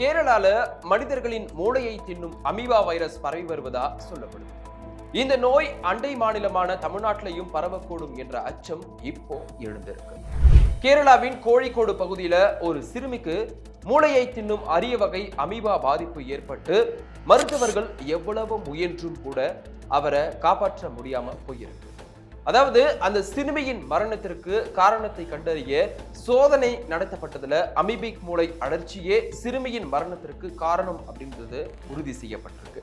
கேரளால மனிதர்களின் மூளையை தின்னும் அமீபா வைரஸ் பரவி வருவதா சொல்லப்படுது. இந்த நோய் அண்டை மாநிலமான தமிழ்நாட்டிலையும் பரவக்கூடும் என்ற அச்சம் இப்போ எழுந்திருக்கு. கேரளாவின் கோழிக்கோடு பகுதியில ஒரு சிறுமிக்கு மூளையை தின்னும் அரிய வகை அமீபா பாதிப்பு ஏற்பட்டு மருத்துவர்கள் எவ்வளவு முயன்றும் கூட அவரை காப்பாற்ற முடியாம போயிருக்கு. அதாவது அந்த சிறுமியின் மரணத்திற்கு காரணத்தை கண்டறிய சோதனை நடத்தப்பட்டதுல அமிபிக் மூளை அழற்சியே சிறுமியின் மரணத்திற்கு காரணம் அப்படின்றது உறுதி செய்யப்பட்டிருக்கு.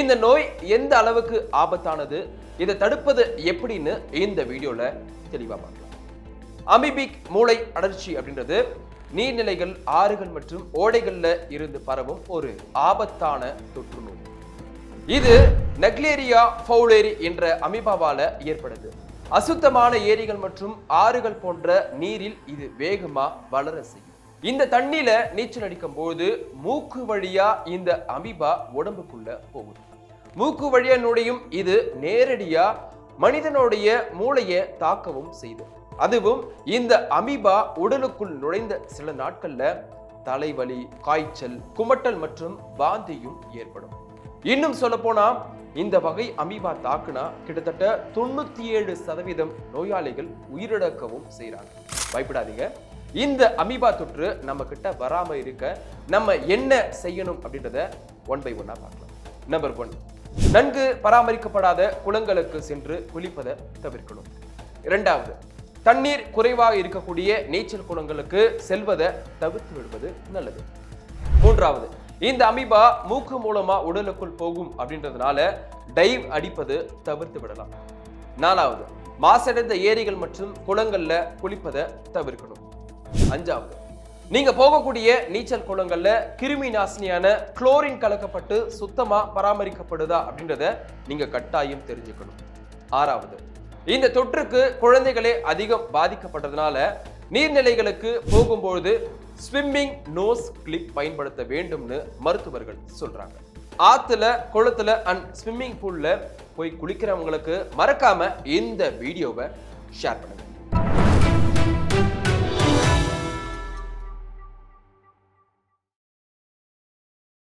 இந்த நோய் எந்த அளவுக்கு ஆபத்தானது இதை தடுப்பது எப்படின்னு இந்த வீடியோல தெளிவா பார்க்கலாம். அமிபிக் மூளை அழற்சி அப்படின்றது நீர்நிலைகள் ஆறுகள் மற்றும் ஓடைகள்ல இருந்து பரவும் ஒரு ஆபத்தான தொற்று இது நெக்லேரியா ஃபவுலேரி என்ற அமீபாவால் ஏற்படுது. அசுத்தமான ஏரிகள் மற்றும் ஆறுகள் போன்ற நீரில் இது வேகமா வளர செய்யும். இந்த தண்ணியில நீச்சல் அடிக்கும் போது மூக்கு வழியா இந்த அமீபா உடம்புக்குள்ள போகுது. மூக்கு வழியா நுழையும் இது நேரடியா மனிதனுடைய மூளையை தாக்கவும் செய்து. அதுவும் இந்த அமீபா உடலுக்குள் நுழைந்த சில நாட்கள்ல தலைவலி காய்ச்சல் குமட்டல் மற்றும் வாந்தியும் ஏற்படும். இன்னும் சொல்ல போனா இந்த வகை அமீபா தாக்குனா கிட்டத்தட்ட தொண்ணூத்தி ஏழு சதவீதம் நோயாளிகள் உயிரிழக்கவும் செய்கிறாங்க பயப்படாதீங்க. இந்த அமீபா தொற்று நம்ம கிட்ட வராம இருக்க நம்ம என்ன செய்யணும் அப்படின்றத ஒன் பை ஒன்னா பார்க்கலாம். நம்பர் ஒன் நன்கு பராமரிக்கப்படாத குளங்களுக்கு சென்று குளிப்பதை தவிர்க்கணும். இரண்டாவது தண்ணீர் குறைவாக இருக்கக்கூடிய நீச்சல் குளங்களுக்கு செல்வதை தவிர்த்து விடுவது நல்லது. மூன்றாவது இந்த அமீபா மூக்கு மூலமா உடலுக்குள் போகும் அப்படின்றதுனால டைவ் அடிப்பது தவிர்த்து விடலாம். நாலாவது மாசடைந்த ஏரிகள் மற்றும் குளங்கள்ல குளிப்பதை தவிர்க்கணும். அஞ்சாவது நீங்க போகக்கூடிய நீச்சல் குளங்கள்ல கிருமி நாசினியான குளோரின் கலக்கப்பட்டு சுத்தமா பராமரிக்கப்படுதா அப்படின்றத நீங்க கட்டாயம் தெரிஞ்சுக்கணும். ஆறாவது இந்த தொற்றுக்கு குழந்தைகளே அதிகம் பாதிக்கப்பட்டதுனால நீர்நிலைகளுக்கு போகும்பொழுது ஸ்விம்மிங் நோஸ் கிளிப் பயன்படுத்த வேண்டும்னு மருத்துவர்கள் சொல்றாங்க. ஆத்துல குளத்துல அண்ட் ஸ்விம்மிங் பூல்ல போய் குளிக்கிறவங்களுக்கு மறக்காம இந்த வீடியோவை ஷேர் பண்ணுங்க.